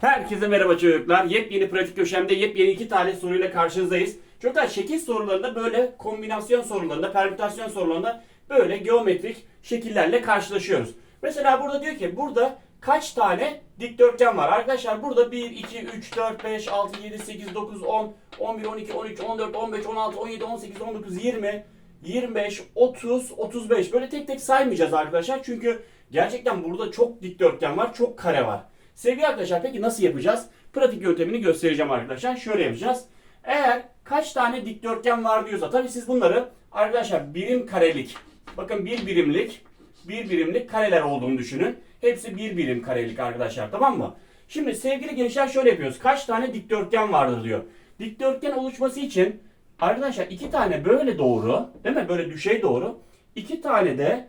Herkese merhaba çocuklar. Yepyeni pratik köşemde yepyeni iki tane soruyla karşınızdayız. Çocuklar şekil sorularında böyle kombinasyon sorularında, permütasyon sorularında böyle geometrik şekillerle karşılaşıyoruz. Mesela burada diyor ki burada kaç tane dikdörtgen var? Arkadaşlar burada 1, 2, 3, 4, 5, 6, 7, 8, 9, 10, 11, 12, 13, 14, 15, 16, 17, 18, 19, 20, 25, 30, 35 böyle tek tek saymayacağız arkadaşlar. Çünkü gerçekten burada çok dikdörtgen var, çok kare var. Sevgili arkadaşlar peki nasıl yapacağız? Pratik yöntemini göstereceğim arkadaşlar. Şöyle yapacağız. Eğer kaç tane dikdörtgen var diyorsa tabii siz bunları arkadaşlar birim karelik bakın bir birimlik bir birimlik kareler olduğunu düşünün. Hepsi bir birim karelik arkadaşlar tamam mı? Şimdi sevgili gençler şöyle yapıyoruz. Kaç tane dikdörtgen vardır diyor. Dikdörtgen oluşması için arkadaşlar iki tane böyle doğru değil mi? Böyle düşey doğru. iki tane de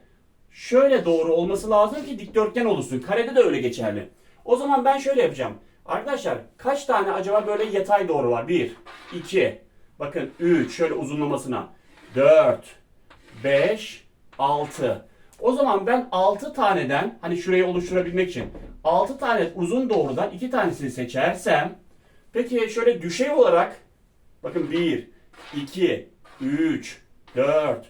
şöyle doğru olması lazım ki dikdörtgen oluşsun. Karede de öyle geçerli. O zaman ben şöyle yapacağım. Arkadaşlar kaç tane acaba böyle yatay doğru var? 1, 2, bakın 3 şöyle uzunlamasına. 4, 5, 6. O zaman ben 6 taneden hani şurayı oluşturabilmek için 6 tane uzun doğrudan 2 tanesini seçersem peki şöyle düşey olarak bakın 1, 2, 3, 4,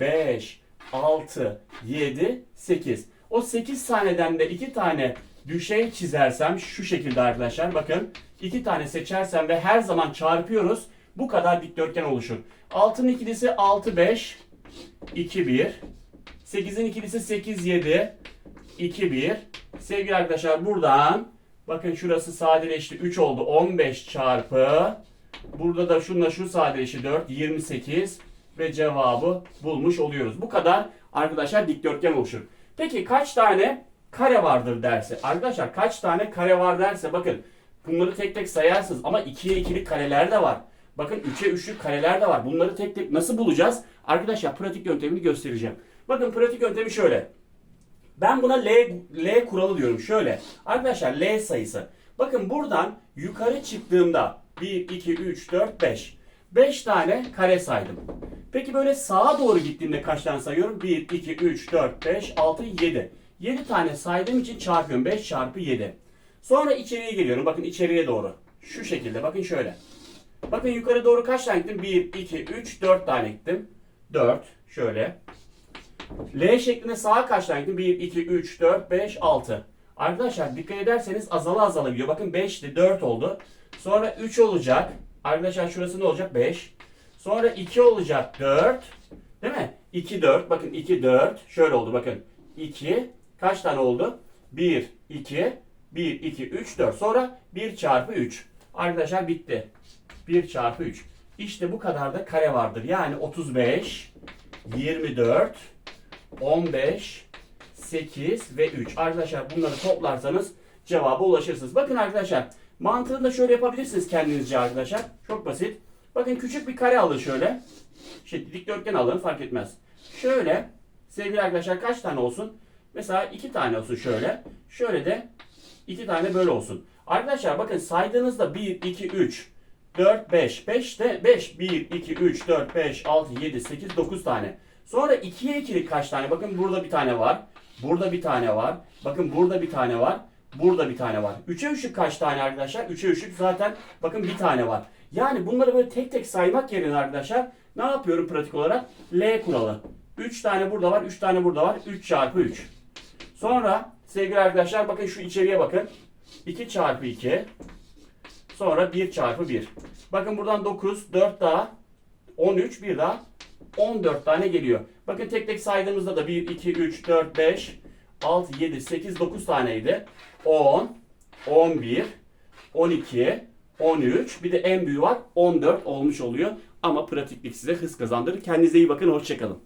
5, 6, 7, 8. O 8 taneden de 2 tane düşey çizersem şu şekilde arkadaşlar bakın 2 tane seçersem ve her zaman çarpıyoruz bu kadar dikdörtgen oluşur. 6'nın ikilisi 6, 5, 2, 1. 8'in ikilisi 8, 7, 2, 1. Sevgili arkadaşlar buradan bakın şurası sadeleşti 3 oldu 15 çarpı Burada da şunla şu sadeleşi 4, 28 ve cevabı bulmuş oluyoruz. Bu kadar arkadaşlar dikdörtgen oluşur. Peki kaç tane kare vardır derse? Arkadaşlar kaç tane kare var derse bakın bunları tek tek sayarsınız ama 2'ye 2'lik kareler de var. Bakın 3'e 3'lük kareler de var. Bunları tek tek nasıl bulacağız? Arkadaşlar pratik yöntemini göstereceğim. Bakın pratik yöntemi şöyle. Ben buna L, L kuralı diyorum. Şöyle. Arkadaşlar L sayısı. Bakın buradan yukarı çıktığımda 1, 2, 3, 4, 5. 5 tane kare saydım. Peki böyle sağa doğru gittiğimde kaç tane sayıyorum? 1, 2, 3, 4, 5, 6, 7. 7 tane saydığım için çarpıyorum. 5 çarpı 7. Sonra içeriye geliyorum. Bakın içeriye doğru. Şu şekilde. Bakın şöyle. Bakın yukarı doğru kaç tane gittim? 1, 2, 3, 4 tane gittim. 4. Şöyle. L şeklinde sağa kaç tane gittim? 1, 2, 3, 4, 5, 6. Arkadaşlar dikkat ederseniz azala azala gidiyor. Bakın 5'ti 4 oldu. Sonra 3 olacak. Arkadaşlar şurası ne olacak? 5. Sonra 2 olacak 4. Değil mi? 2, 4. Bakın 2, 4. Şöyle oldu bakın. 2. Kaç tane oldu? 1, 2, 1, 2, 3, 4. Sonra 1 çarpı 3. Arkadaşlar bitti. 1 çarpı 3. İşte bu kadar da kare vardır. Yani 35, 24, 15, 8 ve 3. Arkadaşlar bunları toplarsanız cevaba ulaşırsınız. Bakın arkadaşlar mantığını da şöyle yapabilirsiniz kendinizce arkadaşlar. Çok basit. Bakın küçük bir kare alın şöyle. İşte dikdörtgen alın fark etmez. Şöyle sevgili arkadaşlar kaç tane olsun? Mesela iki tane olsun şöyle. Şöyle de iki tane böyle olsun. Arkadaşlar bakın saydığınızda 1, 2, 3, 4, 5. 5 de 5. 1, 2, 3, 4, 5, 6, 7, 8, 9 tane. Sonra 2'ye 2'lik kaç tane? Bakın burada bir tane var. Burada bir tane var. Bakın burada bir tane var. Burada bir tane var. 3'e 3'lük kaç tane arkadaşlar? 3'e 3'lük zaten bakın bir tane var. Yani bunları böyle tek tek saymak yerine arkadaşlar ne yapıyorum pratik olarak? L kuralı. 3 tane burada var, 3 tane burada var. 3 çarpı 3. Sonra sevgili arkadaşlar bakın şu içeriye bakın. 2 çarpı 2. Sonra 1 çarpı 1. Bakın buradan 9, 4 daha 13, bir daha 14 tane geliyor. Bakın tek tek saydığımızda da 1, 2, 3, 4, 5, 6, 7, 8, 9 taneydi. 10, 11, 12, 13 bir de en büyüğü var 14 olmuş oluyor. Ama pratiklik size hız kazandırır. Kendinize iyi bakın. Hoşçakalın.